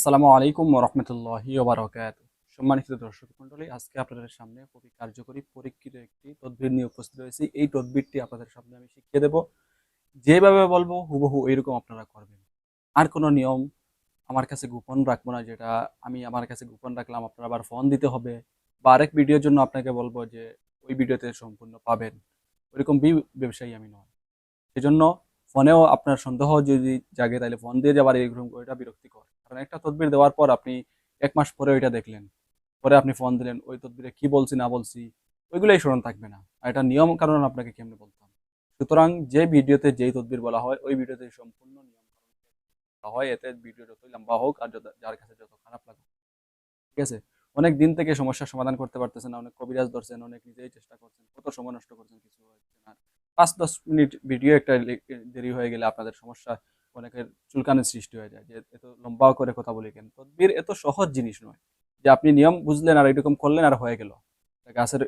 আসসালামু আলাইকুম রহমতুল্লাহি ওবরাকাত সম্মানিত দর্শক মন্ডলী আজকে আপনাদের সামনে খুবই কার্যকরী, পরীক্ষিত একটি তদবির নিয়ে উপস্থিত হয়েছি। এই তদবিরটি আপনাদের সামনে আমি শিখিয়ে দেব। যেভাবে বলব, হুবহু এইরকম আপনারা করবেন। আর কোনো নিয়ম আমার কাছে গোপন রাখব না, যেটা আমি আমার কাছে গোপন রাখলাম, আপনারা আবার ফোন দিতে হবে। বা আরেক ভিডিওর জন্য আপনাকে বলব যে, ওই ভিডিওতে সম্পূর্ণ পাবেন। ওইরকম বি- ব্যবসায়ী আমি নয়। সেজন্য ফোনেও আপনার সন্দেহ যদি জাগে, তাহলে ফোন দিয়ে যাবার এরকম ওইটা বিরক্তিকর। কারণ একটা তদবির দেওয়ার পর আপনি এক মাস পরে ওইটা দেখলেন। পরে আপনি ফোন দিলেন, ওই তদবিরে কি বলছি, না বলছি? ওইগুলোই স্মরণ থাকবে না। আর এটা নিয়ম কারণ আপনাকে কেমনে বলতাম সুতরাং যে ভিডিওতে যেই তদবির বলা হয়, ওই ভিডিওতে সম্পূর্ণ নিয়ম বলা হয়। এতে ভিডিও যতই লম্বা হোক আর যত- যার কাছে যত খারাপ লাগুক। ঠিক আছে? অনেক দিন থেকে সমস্যার সমাধান করতে পারতেছেন না। অনেক কবিরাজ ধরছেন, অনেক নিজেই চেষ্টা করছেন, কত সময় নষ্ট করছেন, কিছু হচ্ছে না। পাঁচ, দশ মিনিট ভিডিও একটা দেরি হয়ে গেলে আপনাদের সমস্যা অনেকের চুলকানের সৃষ্টি হয়ে যায় যে এত লম্বা করে কথা বলি কেন? তদবির এত সহজ জিনিস নয় যে আপনি নিয়ম বুঝলেন আর এরকম করলেন আর হয়ে গেল। গাছের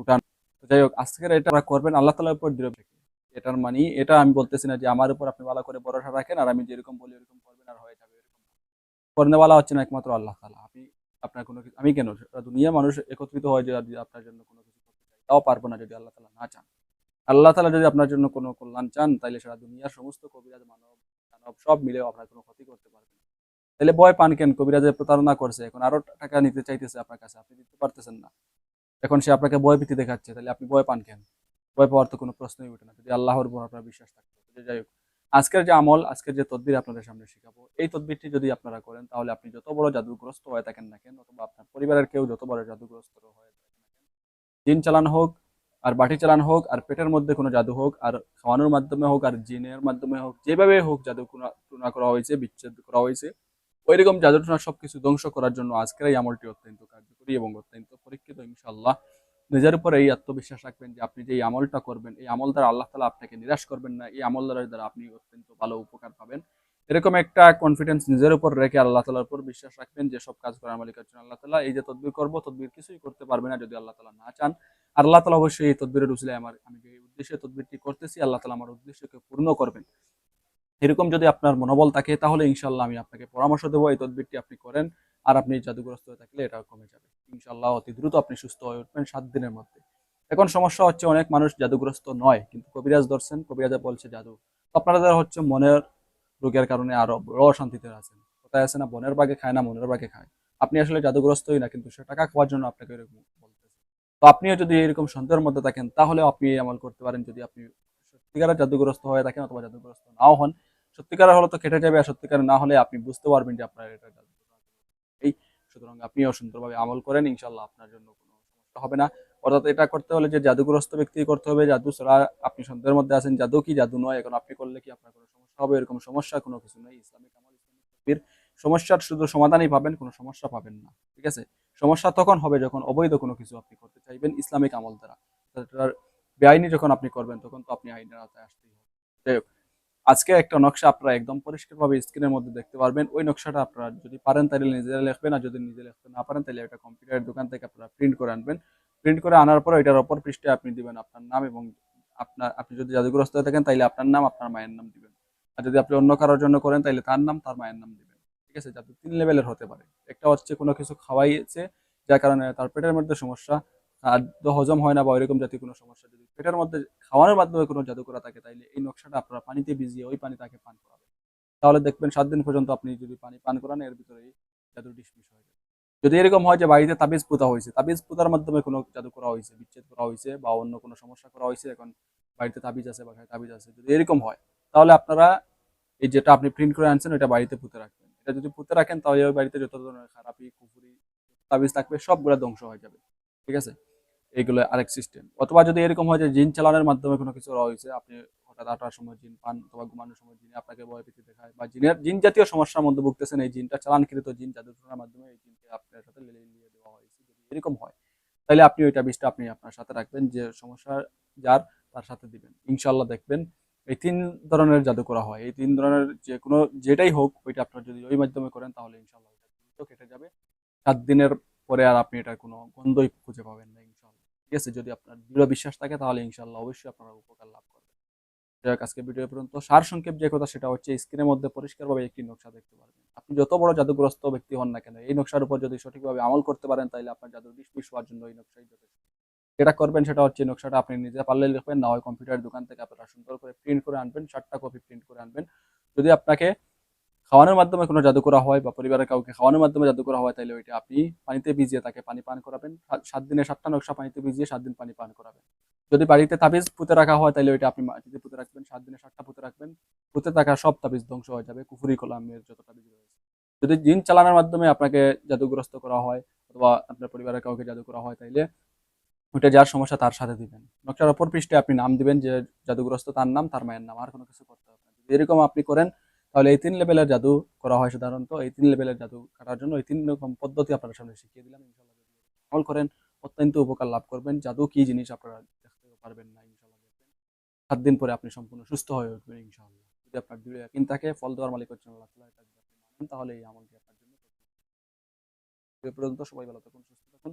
উঠান যাই হোক, আজকের এটা করবেন আল্লাহ তালার উপর দৃঢ় থেকে এটার মানে এটা আমি বলতেছি না যে আমার উপর আপনি ভালো করে ভরসা রাখেন আর আমি যেরকম বলি এরকম করবেন আর হয়ে যাবে এরকম। করনেওয়ালা হচ্ছে না একমাত্র আল্লাহ তালা আপনি, আপনার কোনো কিছু আমি কেন? দুনিয়া মানুষ একত্রিত হয় যে আপনার জন্য কোনো কিছু করতে চাই, তাও পারব না যদি আল্লাহ তালা না চান। আল্লাহ তালা যদি আপনার জন্য কোনো কল্যাণ চান তাহলে সারা দুনিয়ার সমস্ত কবিরাজ, মানব মানব সব মিলেও আপনার কোনো ক্ষতি করতে পারবে না। তাহলে ভয় পান কেন? কবিরাজে প্রতারণা করছে, এখন আরও টাকা নিতে চাইতেছে আপনার কাছে, আপনি দিতে পারতেছেন না। এখন সে আপনাকে ভয় ভীতি দেখাচ্ছে তাহলে আপনি ভয় পান কেন? ভয় পাওয়ার তো কোনো প্রশ্নই উঠে না, যদি আল্লাহর উপর আপনার বিশ্বাস থাকতো যাই হোক, আজকের যে আমল, আজকের যে তদবির আপনাদের সামনে শেখাবো, এই তদবিরটি যদি আপনারা করেন, তাহলে আপনি যত বড় জাদুগ্রস্ত হয়ে থাকেন না কেন, অথবা আপনার পরিবারের কেউ যত বড় জাদুগ্রস্ত হয়ে থাকেন দিন চালানো হোক আর বাটি চালান হোক, আর পেটের মধ্যে কোনো জাদু হোক, আর খাওয়ানোর মাধ্যমে হোক, আর জিনের মাধ্যমে হোক, যেভাবে হোক জাদু টুনা করা হয়েছে, বিচ্ছেদ করা হয়েছে, ওইরকম জাদু টুনা সবকিছু ধ্বংস করার জন্য আজকের এই আমলটি অত্যন্ত কার্যকরী এবং অত্যন্ত পরীক্ষিত ইনশাল্লাহ নিজের উপর এই আত্মবিশ্বাস রাখবেন যে আপনি যে এই আমলটা করবেন, এই আমল দ্বারা আল্লাহ তালা আপনাকে নিরাশ করবেন না, এই আমল দ্বারা দ্বারা আপনি অত্যন্ত ভালো উপকার পাবেন। এরকম একটা কনফিডেন্স নিজের উপর রেখে আল্লাহ তালার উপর বিশ্বাস রাখবেন যে সব কাজ করার মালিকের জন্য আল্লাহ তালা। এই যে তদবির করব, তদবির কিছুই করতে পারবে না যদি আল্লাহ তালা না চান। আল্লাহ তালা অবশ্যই এই তদবিরের উচিলে আমার, আমি যে উদ্দেশ্যে তদবিরটি করতেছি, আল্লাহ তালা আমার উদ্দেশ্যকে পূর্ণ করবেন। এরকম যদি আপনার মনোবল থাকে, তাহলে ইনশাল্লাহ আমি আপনাকে পরামর্শ দেবো, এই তদবিরটি আপনি করেন, আর আপনি জাদুগ্রস্ত হয়ে থাকলে এটা কমে যাবে। ইনশাল্লাহ অতি দ্রুত আপনি সুস্থ হয়ে উঠবেন সাত দিনের মধ্যে। এখন সমস্যা হচ্ছে অনেক মানুষ জাদুগ্রস্ত নয়, কিন্তু কবিরাজ ধরছেন, কবিরাজে বলছে জাদু। তো আপনাদের হচ্ছে মনের রোগের কারণে আরও বড় অশান্তিতে আছেন, কোথায় আছে না, বনের বাগে খায় না, মনের বাগে খায়। আপনি আসলে জাদুগ্রস্তই না, কিন্তু সে টাকা খাওয়ার জন্য আপনাকে এরকম তো আপনিও যদি এরকম সন্দেহের মধ্যে থাকেন, তাহলে আপনি এই আমল করতে পারেন যদি আপনি সত্যিকারের জাদুগ্রস্ত হয়ে থাকেন অথবা জাদুগ্রস্ত নাও হন। সত্যিকারের হলে তো কেটে যাবে, আর সত্যিকারের না হলে আপনি বুঝতে পারবেন যে আপনার এটা এই সুতরাং আপনিও সুন্দরভাবে আমল করেন ইনশাল্লাহ আপনার জন্য কোনো সমস্যা হবে না। অর্থাৎ এটা করতে হলে যে জাদুগ্রস্ত ব্যক্তি করতে হবে, জাদু ছাড়া আপনি সন্দেহের মধ্যে আছেন, জাদু কি জাদু নয়, এখন আপনি করলে কি আপনার কোনো সমস্যা হবে, এরকম সমস্যা কোনো কিছু নেই। ইসলামিক আমল, ইসলামিক সমস্যার শুধু সমাধানই পাবেন, কোনো সমস্যা পাবেন না। ঠিক আছে? সমস্যা তখন হবে যখন অবৈধ কোনো কিছু আপনি করতে চাইবেন ইসলামিক আমল দ্বারা। বেআইনি যখন আপনি করবেন, তখন তো আপনি আইনের আওতায় আসতেই হবে। যাই হোক, আজকে একটা নকশা আপনারা একদম পরিষ্কারভাবে স্ক্রিনের মধ্যে দেখতে পারবেন। ওই নকশাটা আপনারা যদি পারেন তাহলে নিজেরা লিখবেন, আর যদি নিজে লিখতে না পারেন তাহলে একটা কম্পিউটারের দোকান থেকে আপনারা প্রিন্ট করে আনবেন। প্রিন্ট করে আনার পর এটার অপর পৃষ্ঠে আপনি দিবেন আপনার নাম এবং আপনার, আপনি যদি জাদুগ্রস্ত হয়ে থাকেন তাহলে আপনার নাম, আপনার মায়ের নাম দিবেন। আর যদি আপনি অন্য কারোর জন্য করেন তাহলে তার নাম, তার মায়ের নাম দিবেন। ঠিক আছে, যাতে তিন লেভেলের হতে পারে। একটা হচ্ছে কোনো কিছু খাওয়াইছে, যার কারণে তার পেটের মধ্যে সমস্যা, খাদ্য হজম হয় না বা ওইরকম জাতীয় কোনো সমস্যা যদি পেটের মধ্যে খাওয়ানোর মাধ্যমে কোনো জাদু করা থাকে তাহলে এই নকশাটা আপনারা পানিতে ভিজিয়ে ওই পানি তাকে পান করাবেন। তাহলে দেখবেন সাত দিন পর্যন্ত আপনি যদি পানি পান করান, এর ভিতরে এই জাদু ডিসমিস হয়ে যাবে। যদি এরকম হয় যে বাড়িতে তাবিজ পোতা হয়েছে, তাবিজ পোতার মাধ্যমে কোনো জাদু করা হয়েছে, বিচ্ছেদ করা হয়েছে বা অন্য কোনো সমস্যা করা হয়েছে, এখন বাড়িতে তাবিজ আছে বা তাবিজ আছে, যদি এরকম হয়, তাহলে আপনারা এই যেটা আপনি প্রিন্ট করে আনছেন ওটা বাড়িতে পুঁতে রাখবেন। এটা যদি পুঁতে রাখেন, তাহলে ওই বাড়িতে যত ধরনের খারাপি, কুফুরি, তাবিজ থাকবে, সবগুলো ধ্বংস হয়ে যাবে। ঠিক আছে? এইগুলো আরেক সিস্টেম অথবা যদি এরকম হয় যে জিন চালানোর মাধ্যমে কোনো কিছু করা হয়েছে, আপনি হঠাৎ আটার সময় জিন পান অথবা ঘুমানোর সময় জিন আপনাকে ভয় পেতে দেখায়, বা জিনের, জিন জাতীয় সমস্যার মধ্যে ভুগতেছেন, এই জিনটা চালানকৃত জিন জাদু টুনার মাধ্যমে এই জিনকে আপনার সাথে নিয়ে দেওয়া হয়েছে। যদি এরকম হয়, তাহলে আপনি ওইটা বিষটা আপনি আপনার সাথে রাখবেন, যে সমস্যা যার, তার সাথে দিবেন। ইনশাল্লাহ দেখবেন এই তিন ধরনের জাদু করা হয়। এই তিন ধরনের যে কোনো যেটাই হোক, ওইটা আপনার যদি ওই মাধ্যমে করেন, তাহলে ইনশাল্লাহ ওইটা দ্রুত কেটে যাবে। সাত দিনের পরে আর আপনি এটার কোনো গন্ধই খুঁজে পাবেন না ইনশাল্লাহ ঠিক আছে, যদি আপনার দৃঢ় বিশ্বাস থাকে, তাহলে ইনশাল্লাহ অবশ্যই আপনারা উপকার লাভ করবেন। যাই হোক আজকে ভিডিও পর্যন্ত। সার সংক্ষেপ যে কথা, সেটা হচ্ছে স্ক্রিনের মধ্যে পরিষ্কারভাবে একটি নকশা দেখতে পারবেন। আপনি যত বড় জাদুগ্রস্ত ব্যক্তি হন না কেন, এই নকশার উপর যদি সঠিকভাবে আমল করতে পারেন তাহলে আপনার জাদু ডিসমিস হওয়ার জন্য এই নকশাই যথেষ্ট। যেটা করবেন সেটা হচ্ছে নকশাটা আপনি নিজে পারলে লিখবেন, না হয় কম্পিউটার দোকান থেকে আপনারা সুন্দর করে প্রিন্ট করে আনবেন সাতটা কপি প্রিন্ট করে আনবেন। যদি আপনাকে খাওয়ানোর মাধ্যমে কোনো জাদু করা হয় বা পরিবারের কাউকে খাওয়ানোর মাধ্যমে জাদু করা হয় তাহলে ওইটা আপনি পানিতে ভিজিয়ে তাকে পানি পান করাবেন। সাত দিনে সাতটা নকশা পানিতে ভিজিয়ে সাত দিন পানি পান করাবেন। যদি বাড়িতে তাবিজ পুঁতে রাখা হয় তাহলে ওইটা আপনি মাটিতে পুঁতে রাখবেন, সাত দিনে সাতটা পুঁতে রাখবেন। পুঁতে থাকা সব তাবিজ ধ্বংস হয়ে যাবে, কুফুরি কলামের যত তাবিজ রয়েছে। যদি জিন চালানোর মাধ্যমে আপনাকে জাদুগ্রস্ত করা হয় অথবা আপনার পরিবারের কাউকে জাদু করা হয়, তাইলে ওইটা যার সমস্যা তার সাথে দিবেন। নকশার অপর পৃষ্ঠে আপনি নাম দিবেন যে জাদুগ্রস্ত তার নাম, তার মায়ের নাম, আর কোনো কিছু করতে হবে না। যদি এরকম আপনি করেন, তাহলে এই তিন লেভেলের জাদু করা হয় সাধারণত। এই তিন লেভেলের জাদু কাটার জন্য এই তিন রকম পদ্ধতি আপনার সামনে শিখিয়ে দিলাম। ইনশাল্লাহ আমল করেন, অত্যন্ত উপকার লাভ করবেন। জাদু কি জিনিস আপনারা দেখতে পারবেন না ইনশাল্লাহ সাত দিন পরে আপনি সম্পূর্ণ সুস্থ হয়ে উঠবেন, ইনশাআল্লাহ। যদি আপনার দৃঢ় ইয়াকিন থাকে, ফল দেওয়ার মালিক হচ্ছেন আল্লাহ তাহলে এই আমলটি আপনার জন্য পর্যন্ত সবাই ভালো থাকুন, সুস্থ থাকুন।